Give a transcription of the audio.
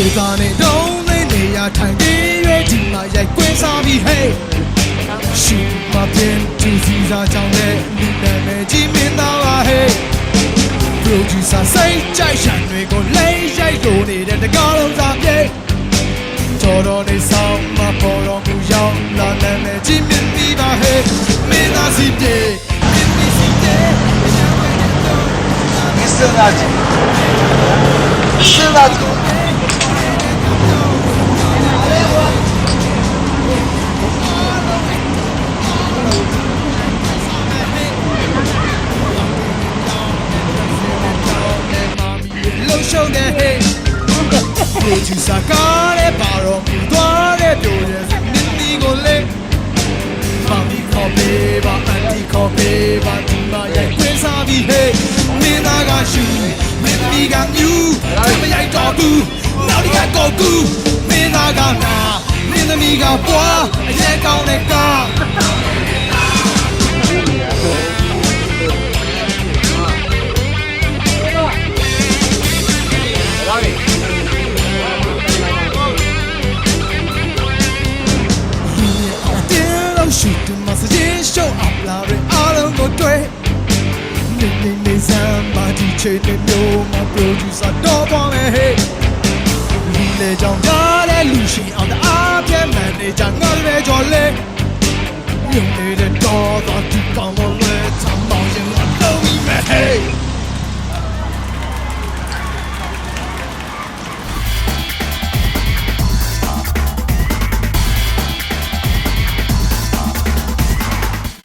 嘴巴内东内内呀，唱音乐听嘛也怪煞屁嘿。心嘛偏就随着叫内，你奈咩子面倒啊嘿。流着洒水，家乡内个泪，叫你认得高楼咋耶。做人内傻嘛，口红不要，难奈咩子面皮巴嘿。咩子事体？咩子事体？你说哪子？你说哪子？ ပ်ရှုပ်တဲ့ hey လူချူစာကားတဲ့ပါတော့မြူသွားတဲ့ပြိုရဲ့နင်းဒီကိုလေမမီခေါ်ပေးပါအန်တီခေါ်ပေးပါဒီမှာရိုက်ခွင်းစားပြီး hey မင်းသားကရှူမင်းသမီးကမြူမရိုက်တော့ဘူးနောက်ဒီကကောကူမင်းသားကနာမင်းသမီးကပွားအရဲကောင်းတဲ့ကား စမ်းပါဒီချေတဲ့မျိုးမ producer တော့ပေါ်မယ်ဟေးဒီလေကြောင့်ကြားတဲ့လူရှင်အောင်တအားပြဲ manager ငါလည်းကြော်လေယုံနေတဲ့တော့တော့ဒီကောင်မ